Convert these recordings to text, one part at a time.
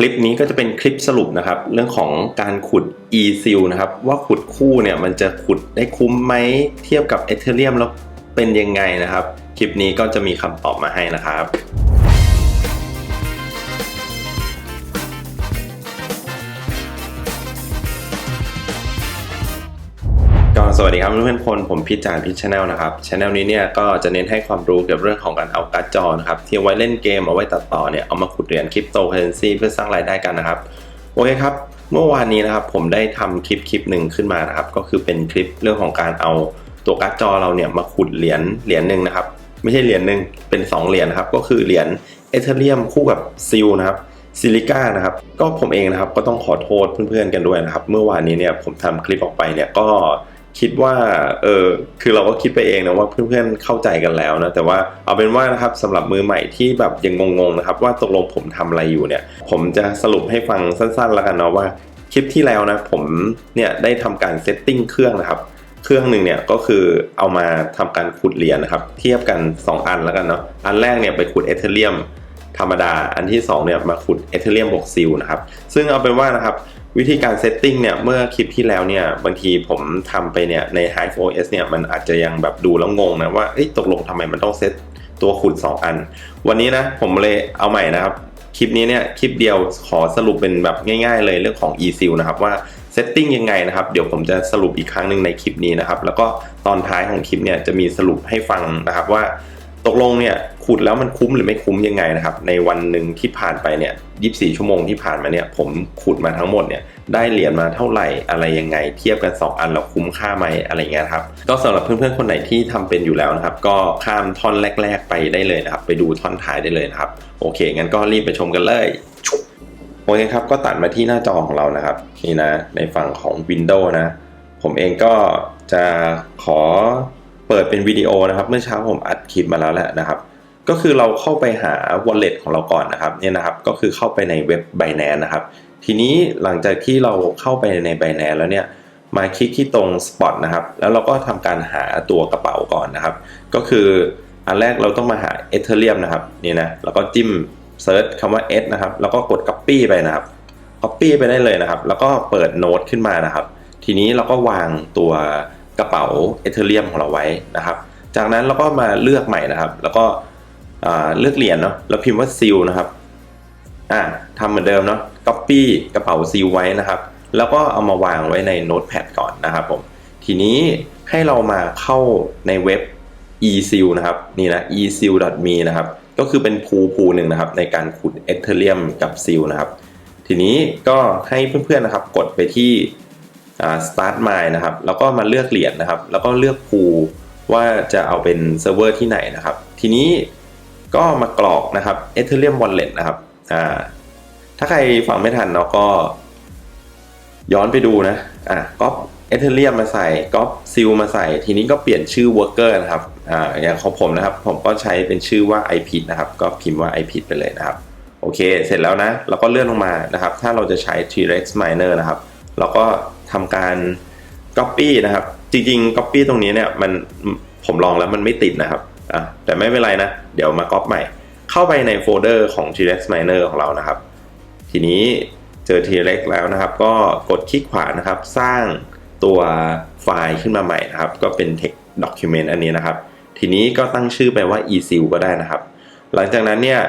คลิปนี้ก็จะเป็นคลิปสรุปนะครับ เรื่องของการขุด e s e a l นะครับ ว่าขุดคู่เนี่ยมันจะขุดได้คุ้มไหมเทียบกับ Ethereum แล้วเป็นยังไงนะครับ คลิปนี้ก็จะมีคำตอบมาให้นะครับ สวัสดีครับเพื่อนๆคนผมพิจารณ์พิชแนลนะครับชแนลนี้เนี่ยก็จะเน้นให้ความรู้เกี่ยวกับเรื่องของการเอาการ์ดจอนะครับที่เอาไว้เล่นเกมเอาไว้ตัดต่อเนี่ยเอามาขุดเหรียญคริปโตเคอเรนซีเพื่อสร้างรายได้กันนะครับโอเคครับเมื่อวานนี้นะครับผมได้ทำคลิปคลิปหนึ่งขึ้นมานะครับก็คือเป็นคลิปเรื่องของการเอาตัวการ์ดจอเราเนี่ยมาขุดเหรียญเหรียญหนึ่งนะครับไม่ใช่เหรียญหนึ่งเป็นสองเหรียญนะครับก็คือเหรียญเอเธเรียมคู่กับซิลนะครับซิลิก้านะครับก็ผมเองนะครับก็ต้องขอโทษเพื่อนๆกันด้วยนะครับเมื่อวานนี้เนี่ยผมทำคลิปออกไปเนี่ยก็ คิดว่าเออคือเราก็คิดไปเองนะว่าเพื่อนๆเข้าใจกันแล้วนะแต่ว่าเอาเป็นว่านะครับสำหรับมือใหม่ที่แบบยังงงๆนะครับ ว่าตกลงผมทำอะไรอยู่เนี่ย ผมจะสรุปให้ฟังสั้นๆแล้วกันเนาะว่าคลิปที่แล้วนะผมเนี่ยได้ทำการเซตติ้งเครื่องนะครับเครื่องหนึ่งเนี่ยก็คือเอามาทำการขุดเหรียญนะครับ เทียบกัน 2 อันแล้วกันเนาะอันแรกเนี่ยไปขุดเอเธเรียม ธรรมดา อันที่2เนี่ยมาขุดเอเธเรียมบวกซิลนะครับ ซึ่งเอาเป็นว่านะครับวิธีการเซตติ้งเนี่ยเมื่อคลิปที่แล้วเนี่ยบางทีผมทำไปเนี่ยใน Hive OS เนี่ยมันอาจจะยังแบบดูแล้วงงนะว่าตกลงทำไมมันต้องเซตตัวขุด 2 อัน วันนี้นะผมเลยเอาใหม่นะครับ คลิปนี้เนี่ยคลิปเดียวขอสรุปเป็นแบบง่ายๆเลยเรื่องของ eSeal นะครับว่าเซตติ้งยังไงนะครับเดี๋ยวผมจะสรุปอีกครั้งหนึ่งในคลิปนี้นะครับ แล้วก็ตอนท้ายของคลิปเนี่ยจะมีสรุปให้ฟังนะครับว่าตกลงเนี่ย ขุดแล้วมันคุ้มหรือไม่คุ้มยังไงนะครับ ในวันหนึ่งที่ผ่านไปเนี่ย24 ชั่วโมงที่ผ่านมาเนี่ย ผมขุดมาทั้งหมดเนี่ย ได้เหรียญมาเท่าไหร่อะไรยังไง เทียบกัน 2 อันแล้วคุ้มค่าไหมอะไรเงี้ยครับ ก็สำหรับเพื่อนๆคนไหนที่ทำเป็นอยู่แล้วนะครับ ก็ข้ามท่อนแรก ๆ ไปได้เลยนะครับ ไปดูท่อนท้ายได้เลยนะครับ โอเค งั้นก็รีบไปชมกันเลยโอเคครับ ก็ตัดมาที่หน้าจอของเรานะครับ นี่นะ ในฝั่งของ Windows นะ ผมเองก็จะขอเปิดเป็นวิดีโอนะครับ เมื่อเช้าผมอัดคลิปมาแล้วแหละนะครับ ก็คือเราเข้าไปหา wallet ของเราก่อนนะครับเนี่ยนะครับก็คือเข้าไปในเว็บ Binance นะครับ ทีนี้หลังจากที่เราเข้าไปใน Binance แล้วเนี่ยมาคลิกที่ตรง Spot นะครับ แล้วเราก็ทำการหาตัวกระเป๋าก่อนนะครับ ก็คืออันแรกเราต้องมาหา Ethereum นะครับนี่นะแล้วก็จิ้มเซิร์ชคำว่า S นะครับ แล้วก็กด Copy ไปนะครับ Copy ไปได้เลยนะครับ แล้วก็เปิดโน้ตขึ้นมานะครับ ทีนี้เราก็วางตัวกระเป๋า Ethereum ของเราไว้นะครับ จากนั้นเราก็มาเลือกใหม่นะครับ แล้วก็ เลือกเหรียญเนาะแล้วพิมพ์ว่าซิลนะครับอ่าทำเหมือนเดิมเนาะ Copy กระเป๋าซิลไว้นะครับ แล้วก็เอามาวางไว้ในโน้ตแพดก่อนนะครับผมทีนี้ให้เรามาเข้าในเว็บ eSeal นะครับนี่นะ eSeal.me นะครับก็คือเป็นพูพูหนึ่งนะครับในการขุด Ethereum กับ Seal นะครับ ทีนี้ก็ให้เพื่อนๆนะครับกดไปที่ start my นะครับ แล้วก็มาเลือกเหรียญนะครับ แล้วก็เลือกพูว่าจะเอาเป็นเซิร์ฟเวอร์ที่ไหนนะครับ ทีนี้ ก็มากรอกนะครับ Ethereum Wallet นะครับอ่าถ้าใครฟังไม่ทันเนาะก็ ย้อนไปดูนะอะก๊อปเอเธเรียมมาใส่ก๊อปซิลมาใส่ ทีนี้ก็เปลี่ยนชื่อ worker นะครับอ่าอย่างของผมนะครับ ผมก็ใช้เป็นชื่อว่า ipit นะครับ ก็พิมพ์ว่า ipit ไปเลยนะครับ โอเค เสร็จแล้วนะ เราก็เลื่อนลงมานะครับ ถ้าเราจะใช้ t-rex miner นะครับ เราก็ทำการ copy นะครับ จริงๆ copy ตรงนี้เนี่ยมันผมลองแล้วมันไม่ติดนะครับ อะแต่ไม่เป็นไรนะ เดี๋ยวมาก๊อปใหม่ เข้าไปในโฟลเดอร์ของ t-rex miner ของเรานะครับ ทีนี้เจอ t-rex แล้วนะครับ ก็กดคลิกขวานะครับ สร้างตัวไฟล์ขึ้นมาใหม่นะครับ ก็เป็น text document อันนี้นะครับ ทีนี้ก็ตั้งชื่อไปว่า eSeal ก็ได้นะครับ หลังจากนั้นเนี่ย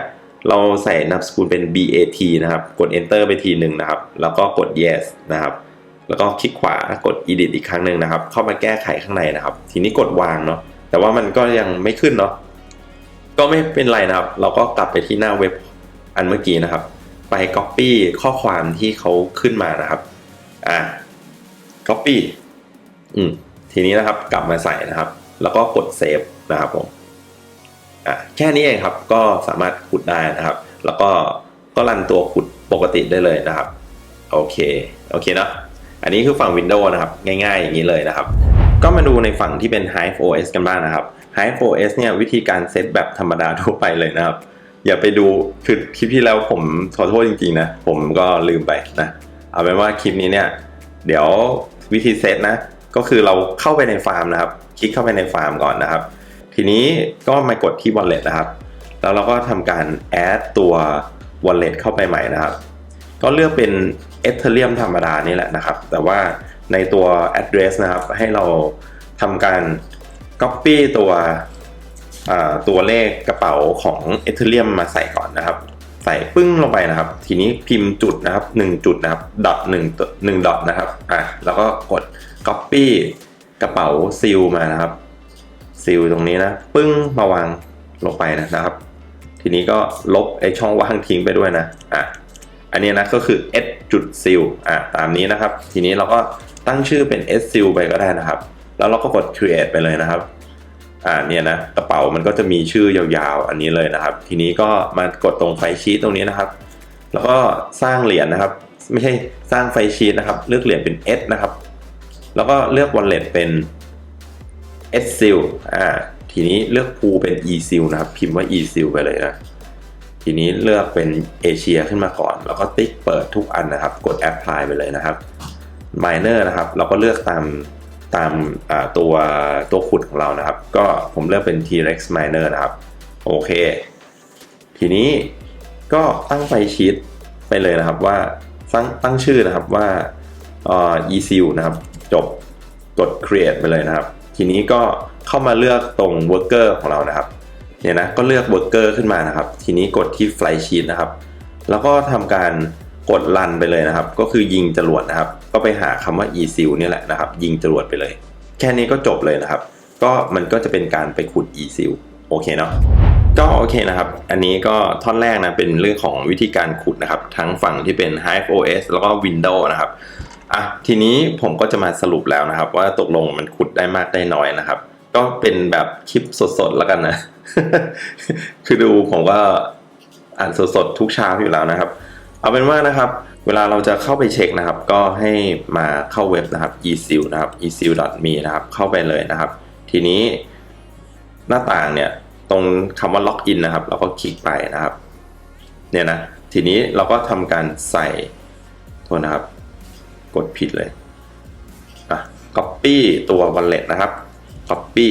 เราใส่นามสกุลเป็น BAT นะครับ กด enter ไปทีหนึ่งนะครับ แล้วก็กด yes นะครับ แล้วก็คลิกขวากด edit อีกครั้งหนึ่งนะครับ เข้ามาแก้ไขข้างในนะครับ ทีนี้กดวางเนาะ แต่ว่ามันก็ยังไม่ขึ้นเนาะก็ไม่เป็นไรนะครับ เราก็กลับไปที่หน้าเว็บอันเมื่อกี้นะครับ ไป copy ข้อความที่เขาขึ้นมานะครับอ่า copy อืมทีนี้นะครับกลับมาใส่นะครับ แล้วก็กด save นะครับผมอะแค่นี้เองครับก็สามารถขุดได้นะครับ แล้วก็ก็รันตัวขุดปกติได้เลยนะครับ โอเค โอเคเนาะอันนี้คือฝั่ง Windows นะครับ ง่ายๆอย่างนี้เลยนะครับ ก็มาดูในฝั่งที่เป็น Hive OS กันบ้างนะครับ Hive OS เนี่ยวิธีการเซตแบบธรรมดาทั่วไปเลยนะครับ อย่าไปดูคือคลิปที่แล้วผมขอโทษจริงๆนะ ผมก็ลืมไปนะ เอาเป็นว่าคลิปนี้เนี่ย เดี๋ยววิธีเซตนะ ก็คือเราเข้าไปในฟาร์มนะครับ คลิกเข้าไปในฟาร์มก่อนนะครับ ทีนี้ก็มากดที่ wallet นะครับ แล้วเราก็ทำการ add ตัว wallet เข้าไปใหม่นะครับ ก็เลือกเป็น Ethereum ธรรมดานี่แหละนะครับ แต่ว่า ในตัว address นะครับ ให้เราทำการ copy ตัวตัวเลขกระเป๋าของ Ethereum มาใส่ก่อนนะครับ ใส่ปึ้งลงไปนะครับ ทีนี้พิมพ์จุดนะครับ 1 จุดนะครับดอทหนึ่งหนึ่งดอทนะครับอะแล้วก็กด copy กระเป๋าซิลมานะครับซิลตรงนี้นะปึ้งมาวางลงไปนะครับ ทีนี้ก็ลบไอช่องว่างทิ้งไปด้วยนะอะอันนี้นะก็คือ s จุด seal อะตามนี้นะครับ ทีนี้เราก็ ตั้งชื่อเป็น s seal ไปก็ได้นะครับ แล้วเราก็กด create ไปเลยนะครับอ่าเนี่ยนะกระเป๋ามันก็จะมีชื่อยาวๆ อันนี้เลยนะครับ ทีนี้ก็มากดตรงไฟชีตตรงนี้นะครับ แล้วก็สร้างเหรียญนะครับ ไม่ใช่สร้างไฟชีตนะครับ เลือกเหรียญเป็น S นะครับ แล้วก็เลือก wallet เป็น S seal อ่าทีนี้เลือกภูเป็น E seal นะครับ พิมพ์ว่า E seal ไปเลยนะทีนี้เลือกเป็นเอเชียขึ้นมาก่อน แล้วก็ติ๊กเปิดทุกอันนะครับ กด apply ไปเลยนะครับ miner นะครับ เราก็เลือกตามตามตัวตัวขุดของเรานะครับ ก็ผมเลือกเป็น T-Rex miner นะครับ โอเค ทีนี้ก็ตั้งไฟชีตไปเลยนะครับว่าตั้งตั้งชื่อนะครับว่า ECU นะครับ จบกด create ไปเลยนะครับ ทีนี้ก็เข้ามาเลือกตรง worker ของเรานะครับเนี่ยนะก็เลือก worker ขึ้นมานะครับ ทีนี้กดที่ fly sheet นะครับ แล้วก็ทำการกดรันไปเลยนะครับ ก็คือยิงจรวดนะครับ ก็ไปหาคำว่า e s i l เนี่ยแหละนะครับ ยิงจรวดไปเลย แค่นี้ก็จบเลยนะครับ ก็มันก็จะเป็นการไปขุด e s i l โอเคเนาะก็โอเคนะครับ อันนี้ก็ท่อนแรกนะเป็นเรื่องของวิธีการขุดนะครับ ทั้งฝั่งที่เป็น Hive OS แล้วก็ Windows นะครับอะทีนี้ผมก็จะมาสรุปแล้วนะครับ ว่าตกลงมันขุดได้มากได้น้อยนะครับ ก็เป็นแบบคลิปสดๆแล้วกันนะ คือดูผมก็อ่านสดๆทุกเช้าอยู่แล้วนะครับ เอาเป็นว่านะครับ เวลาเราจะเข้าไปเช็คนะครับ ก็ให้มาเข้าเว็บนะครับ esil นะครับ esil.me นะครับ เข้าไปเลยนะครับ ทีนี้หน้าต่างเนี่ยตรงคำว่าล็อกอินนะครับ เราก็คลิกไปนะครับ เนี่ยนะ ทีนี้เราก็ทำการใส่โทษนะครับ กดผิดเลยอะ copy ตัว wallet นะครับ copy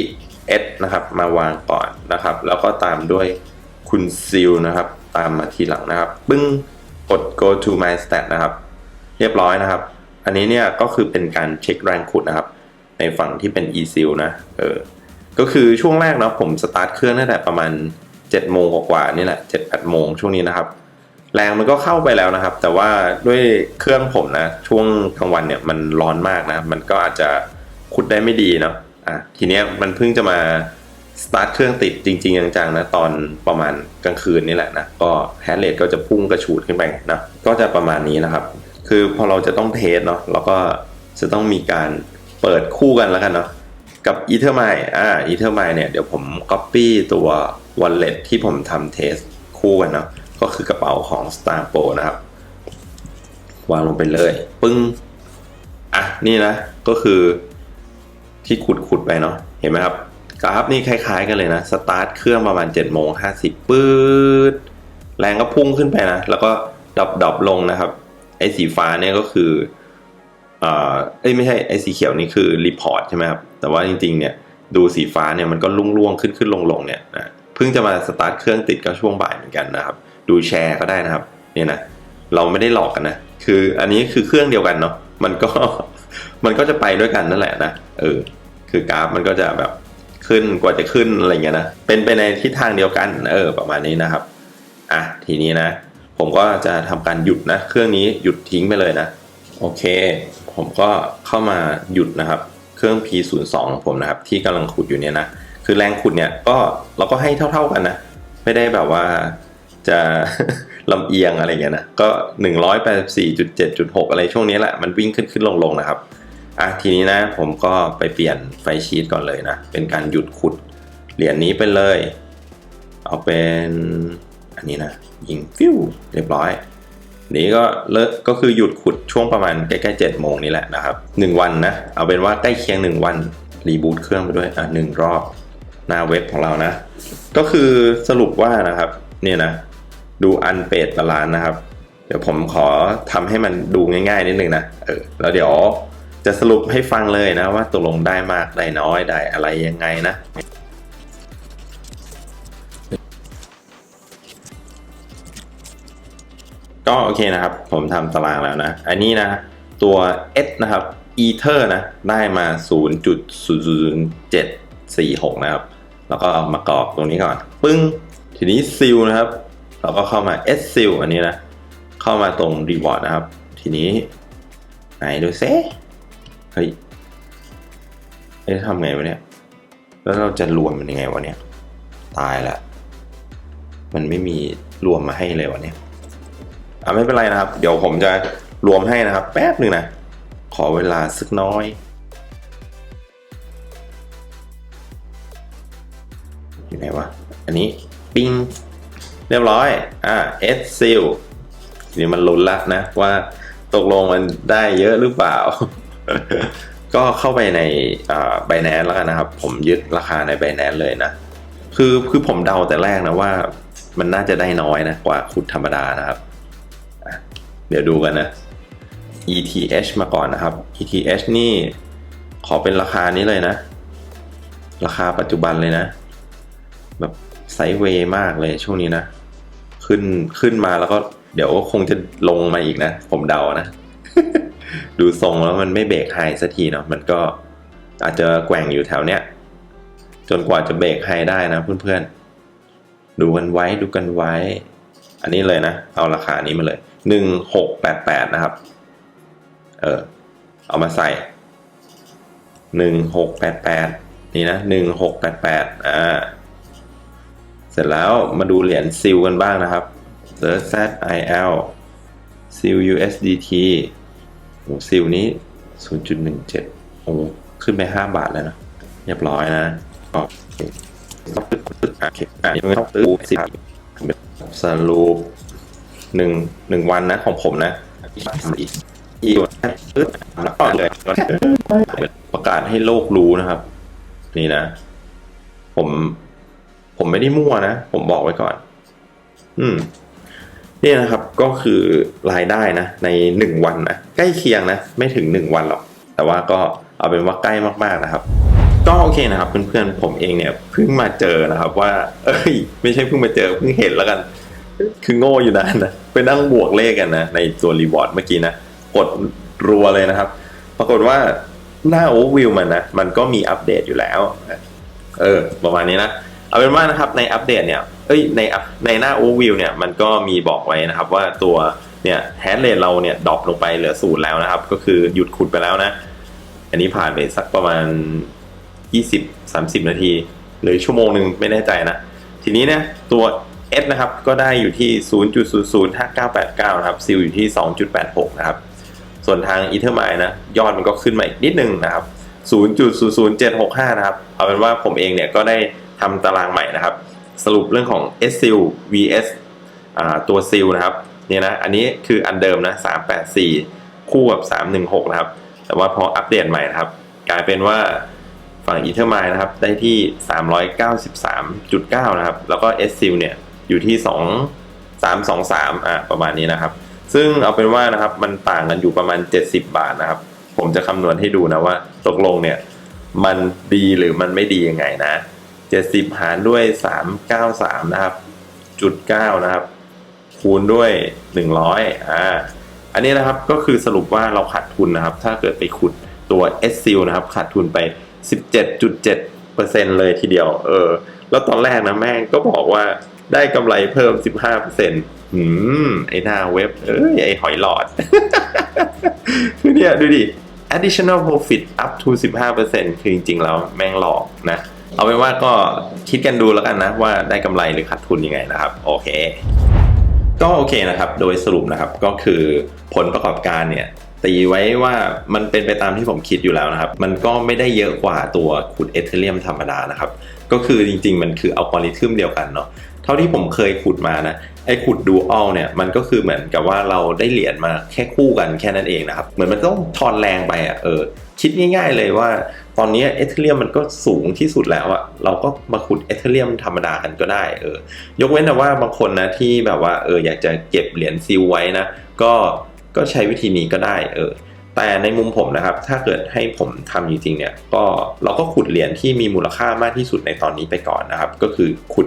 s นะครับ มาวางก่อนนะครับ แล้วก็ตามด้วยคุณซิลนะครับ ตามมาทีหลังนะครับ ปึ้ง กด go to my stat นะครับ เรียบร้อยนะครับ อันนี้เนี่ยก็คือเป็นการเช็คแรงขุดนะครับ ในฝั่งที่เป็น e s i l นะเออก็คือช่วงแรกเนาะผมสตาร์ทเครื่องตั้งแต่ประมาณ7โมงกว่าๆนี่แหละ7 8โมงช่วงนี้นะครับ แรงมันก็เข้าไปแล้วนะครับ แต่ว่าด้วยเครื่องผมนะ ช่วงกลางวันเนี่ยมันร้อนมากนะ มันก็อาจจะขุดได้ไม่ดีเนาะอะทีเนี้ยมันเพิ่งจะมา สตาร์ทเครื่องติดจริง ๆ จังๆนะตอนประมาณกลางคืนนี่แหละนะ ก็แฮร์เรทก็จะพุ่งกระฉูดขึ้นไปนะก็จะประมาณนี้นะครับ คือพอเราจะต้องเทสเนาะเราก็จะต้องมีการเปิดคู่กันแล้วกันเนาะกับ e t h e r m i อ่า e t h e r m i เนี่ยเดี๋ยวผม copy ตัว wallet ที่ผมทำเทสคู่กันเนาะก็คือกระเป๋าของ Star Pro นะครับ วางลงไปเลย ปึ้ง อะ นี่นะ ก็คือที่ขุดขุดไปเนาะเห็นไหมครับ กราฟนี่คล้ายๆกันเลยนะ สตาร์ทเครื่องประมาณ7โมง50ปื๊ดแรงก็พุ่งขึ้นไปนะ แล้วก็ดับดับลงนะครับ ไอ้สีฟ้าเนี่ยก็คือเอ้ยไม่ใช่ไอ้สีเขียวนี่คือรีพอร์ตใช่ไหมครับ แต่ว่าจริงๆเนี่ยดูสีฟ้าเนี่ยมันก็ลุ่งล่วงขึ้นขึ้นลงลงเนี่ยนะเพิ่งจะมาสตาร์ทเครื่องติดก็ช่วงบ่ายเหมือนกันนะครับ ดูแชร์ก็ได้นะครับเนี่ยนะเราไม่ได้หลอกกันนะ คืออันนี้คือเครื่องเดียวกันเนาะมันก็มันก็จะไปด้วยกันนั่นแหละนะเออคือกราฟมันก็จะแบบ ขึ้นกว่าจะขึ้นอะไรเงี้ยนะเป็นไปในทิศทางเดียวกันเออประมาณนี้นะครับอะทีนี้นะ ผมก็จะทำการหยุดนะ เครื่องนี้หยุดทิ้งไปเลยนะโอเค ผมก็เข้ามาหยุดนะครับ เครื่อง P02 ของผมนะครับ ที่กำลังขุดอยู่เนี่ยนะคือแรงขุดเนี่ยก็เราก็ให้เท่า ๆกันนะไม่ได้แบบว่าจะลำเอียงอะไรเงี้ยนะก็ 184.7.6 อะไรช่วงนี้แหละ มันวิ่งขึ้นขึ้นลงลงนะครับ อะทีนี้นะผมก็ไปเปลี่ยนไฟชีตก่อนเลยนะ เป็นการหยุดขุดเหรียญนี้ไปเลย เอาเป็นอันนี้นะยิงฟิวเรียบร้อย นี้ก็เลิกก็คือหยุดขุดช่วงประมาณใกล้ๆเจ็ดโมงนี่แหละนะครับหนึ่งวันนะ เอาเป็นว่าใกล้เคียงหนึ่งวันรีบูตเครื่องไปด้วยอะหนึ่งรอบหน้าเว็บของเรานะ ก็คือสรุปว่านะครับเนี่ยนะดูอันเปดบาลานนะครับ เดี๋ยวผมขอทำให้มันดูง่ายๆนิดนึงนะเออแล้วเดี๋ยว จะสรุปให้ฟังเลยนะว่าตกลงได้มากได้น้อยได้อะไรยังไงนะก็โอเคนะครับ ผมทำตารางแล้วนะ อันนี้นะ ตัว S นะครับ Ether นะ ได้มา 0.00746 นะครับ แล้วก็เอามากรอกตรงนี้ก่อน ปึ้ง ทีนี้ซิลนะครับ เราก็เข้ามา S ซิลอันนี้นะ เข้ามาตรง Reward นะครับ ทีนี้ ไหนดูซิ ฮ้ยเอ๊ะทำไงวะเนี่ย แล้วเราจะรวมมันยังไงวะเนี่ย ตายละ มันไม่มีรวมมาให้เลยวะเนี่ยอะไม่เป็นไรนะครับ เดี๋ยวผมจะรวมให้นะครับ แป๊บหนึ่งนะ ขอเวลาสักน้อยอยู่ไหนวะ อันนี้ปิ้งเรียบร้อย อ่า S seal ทีนี้มันลุ้นละนะว่าตกลงมันได้เยอะหรือเปล่า ก็เข้าไปในไบแนนแล้วกันนะครับ ผมยึดราคาในไบแนนเลยนะ คือคือผมเดาแต่แรกนะว่า มันน่าจะได้น้อยนะกว่าขุดธรรมดานะครับ เดี๋ยวดูกันนะ ETH มาก่อนนะครับ ETH นี่ขอเป็นราคานี้เลยนะ ราคาปัจจุบันเลยนะ แบบไซด์เวย์มากเลยช่วงนี้นะ ขึ้นขึ้นมาแล้วก็เดี๋ยวคงจะลงมาอีกนะ ผมเดานะ ดูทรงแล้วมันไม่เบรกไฮสักทีเนาะมันก็อาจจะแกว่งอยู่แถวเนี้ยจนกว่าจะเบรกไฮได้นะเพื่อนๆ ดูกันไว้ดูกันไว้ อันนี้เลยนะ เอาราคานี้มาเลยหนึ่งหกแปดแปดนะครับ เออ เอามาใส่หนึ่งหกแปดแปดนี่นะหนึ่งหกแปดแปดอ่า เสร็จแล้วมาดูเหรียญซิลกันบ้างนะครับ t h ZIL ซิล USDT โอ้ซิลนี้ 0.17 โอ้ขึ้นไป 5 บาทแล้วนะเรียบร้อยนะก็โอเคอะยังไม่ต้องซื้อสิบสรุปหนึ่งหนึ่งวันนะของผมนะอีกอีกแล้วก็เลยประกาศให้โลกรู้นะครับ นี่นะ ผม ผมไม่ได้มั่วนะ ผมบอกไว้ก่อน อืม นี่นะครับก็คือรายได้นะในหนึ่งวันนะใกล้เคียงนะไม่ถึงหนึ่งวันหรอก แต่ว่าก็เอาเป็นว่าใกล้มากๆนะครับ ก็โอเคนะครับเพื่อนๆผมเองเนี่ยเพิ่งมาเจอนะครับว่า เอ้ย ไม่ใช่เพิ่งมาเจอเพิ่งเห็นแล้วกัน คือโง่อยู่นานนะไปนั่งบวกเลขกันนะในตัวรีวอร์ดเมื่อกี้นะกดรัวเลยนะครับ ปรากฏว่าหน้าโอเวอร์วิวมันนะมันก็มีอัปเดตอยู่แล้ว เออ ประมาณนี้นะ เอาเป็นว่านะครับในอัปเดตเนี่ยเอ้ยในในหน้า overview เนี่ยมันก็มีบอกไว้นะครับว่าตัวเนี่ยแฮชเรทเราเนี่ยดรอปลงไปเหลือศูนย์แล้วนะครับ ก็คือหยุดขุดไปแล้วนะ อันนี้ผ่านไปสักประมาณ 20-30 นาที หรือชั่วโมงหนึ่งไม่แน่ใจนะ ทีนี้เนี่ยตัว S นะครับก็ได้อยู่ที่ 0.005989 นะครับซิลอยู่ที่ 2.86 นะครับ ส่วนทาง Ethermine นะยอดมันก็ขึ้นมาอีกนิดนึงนะครับ 0.00765 นะครับเอาเป็นว่าผมเองเนี่ยก็ได้ ทำตารางใหม่นะครับ สรุปเรื่องของ S s i l vs ตัว s i l นะครับเนี่ยนะอันนี้คืออันเดิมนะ384 คู่กับ 316 นะครับ แต่ว่าพออัปเดตใหม่นะครับ กลายเป็นว่าฝั่ง Ethermine นะครับ ได้ที่ 393.9 นะครับ แล้วก็ S s i l เนี่ยอยู่ที่ 2 323 อะประมาณนี้นะครับ ซึ่งเอาเป็นว่านะครับมันต่างกันอยู่ประมาณ 70 บาทนะครับ ผมจะคำนวณให้ดูนะว่าตกลงเนี่ยมันดีหรือมันไม่ดียังไงนะ 70 หารด้วย 393 นะครับ จุด 9 นะครับ คูณด้วย 100 อ่า อันนี้นะครับก็คือสรุปว่าเราขาดทุนนะครับ ถ้าเกิดไปขุดตัว s c นะครับ ขาดทุนไป 17.7%เลยทีเดียว เออ แล้วตอนแรกนะแม่งก็บอกว่าได้กำไรเพิ่ม 15%หืม ไอหน้าเว็บ เอ้ย ไอหอยหลอด คือเนี่ย ดูดิ additional profit up to 15%คือจริงๆแล้วแม่งหลอกนะ เอาเป็นว่าก็คิดกันดูแล้วกันนะว่าได้กำไรหรือขาดทุนยังไงนะครับ โอเค ก็โอเคนะครับ โดยสรุปนะครับก็คือผลประกอบการเนี่ยตีไว้ว่ามันเป็นไปตามที่ผมคิดอยู่แล้วนะครับ มันก็ไม่ได้เยอะกว่าตัวขุดเอเธเรียมธรรมดานะครับ ก็คือจริงๆ มันคืออัลกอริทึมเดียวกันเนาะเท่าที่ผมเคยขุดมานะไอ้ขุดดูอัลเนี่ยมันก็คือเหมือนกับว่าเราได้เหรียญมาแค่คู่กันแค่นั้นเองนะครับ เหมือนมันต้องทอนแรงไปอะเออคิดง่าย ๆ เลยว่า ตอนนี้เอเธเรียมมันก็สูงที่สุดแล้วอะเราก็มาขุดเอเธเรียมธรรมดากันก็ได้เออยกเว้นแต่ว่าบางคนนะที่แบบว่าเอออยากจะเก็บเหรียญซิลไว้นะก็ก็ใช้วิธีนี้ก็ได้เออแต่ในมุมผมนะครับ ถ้าเกิดให้ผมทำจริงๆเนี่ยก็เราก็ขุดเหรียญที่มีมูลค่ามากที่สุดในตอนนี้ไปก่อนนะครับ ก็คือขุด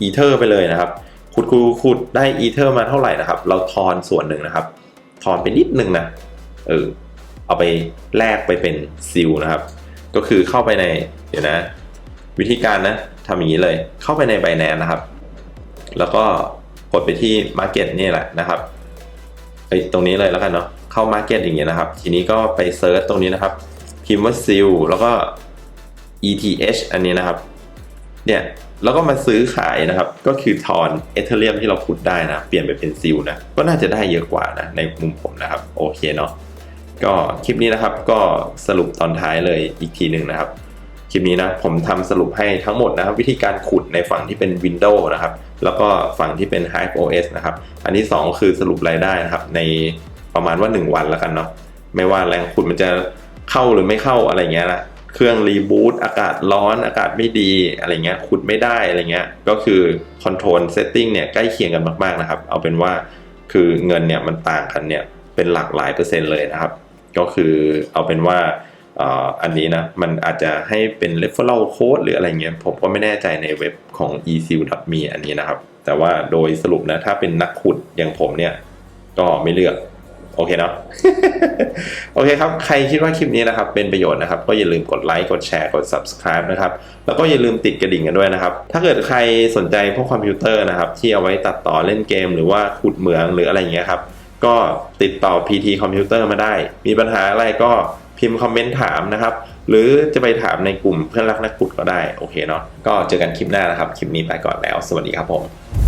อีเทอร์ไปเลยนะครับ ขุดขุดขุดได้อีเทอร์มาเท่าไหร่นะครับ เราทอนส่วนหนึ่งนะครับ ทอนไปนิดนึงนะเออเอาไปแลกไปเป็นซิลนะครับ ก็คือเข้าไปในเดี๋ยวนะ วิธีการนะทำอย่างนี้เลย เข้าไปใน b บ n a n c e นะครับ แล้วก็กดไปที่ Market นี่แหละนะครับไอตรงนี้เลยแล้วกันเนาะเข้า Market อย่างเงี้ยนะครับ ทีนี้ก็ไปเซิร์ชตรงนี้นะครับ พิมพ์ว่า SEAL แล้วก็ ETH อันนี้นะครับ เนี่ยแล้วก็มาซื้อขายนะครับ ก็คือทอนเอเธเรียมที่เราขุดได้นะ เปลี่ยนไปเป็นซิลนะ ก็น่าจะได้เยอะกว่านะ ในมุมผมนะครับ โอเคเนาะ ก็คลิปนี้นะครับก็สรุปตอนท้ายเลยอีกทีหนึ่งนะครับ คลิปนี้นะผมทำสรุปให้ทั้งหมดนะครับ วิธีการขุดในฝั่งที่เป็น Windows นะครับ แล้วก็ฝั่งที่เป็น Hive OS นะครับ อันที่ 2 คือสรุปรายได้นะครับ ในประมาณว่า 1 วันแล้วกันเนาะไม่ว่าแรงขุดมันจะเข้าหรือไม่เข้าอะไรเงี้ยนะเครื่องรีบูตอากาศร้อนอากาศไม่ดีอะไรเงี้ยขุดไม่ได้อะไรเงี้ยก็คือคอนโทรลเซตติ้งเนี่ยใกล้เคียงกันมากๆนะครับ เอาเป็นว่าคือเงินเนี่ยมันต่างกันเนี่ยเป็นหลักหลายเปอร์เซ็นต์เลยนะครับ ก็คือเอาเป็นว่าอันนี้นะ มันอาจจะให้เป็น referral code หรืออะไรเงี้ย ผมก็ไม่แน่ใจในเว็บของ e s e l m e อันนี้นะครับ แต่ว่าโดยสรุปนะ ถ้าเป็นนักขุดอย่างผมเนี่ย ก็ไม่เลือก โอเคเนาะ โอเคครับ ใครคิดว่าคลิปนี้นะครับ เป็นประโยชน์นะครับ ก็อย่าลืมกดไลค์ กดแชร์ กด subscribe นะครับ แล้วก็อย่าลืมติดกระดิ่งกันด้วยนะครับ ถ้าเกิดใครสนใจพวกคอมพิวเตอร์นะครับ ที่เอาไว้ตัดต่อเล่นเกม หรือว่าขุดเหมืองหรืออะไรเงี้ยครับ ก็ติดต่อ PT คอมพิวเตอร์มาได้ มีปัญหาอะไรก็พิมพ์คอมเมนต์ถามนะครับ หรือจะไปถามในกลุ่มเพื่อนรักนักขุดก็ได้ โอเคเนาะก็เจอกันคลิปหน้านะครับ คลิปนี้ไปก่อนแล้ว สวัสดีครับผม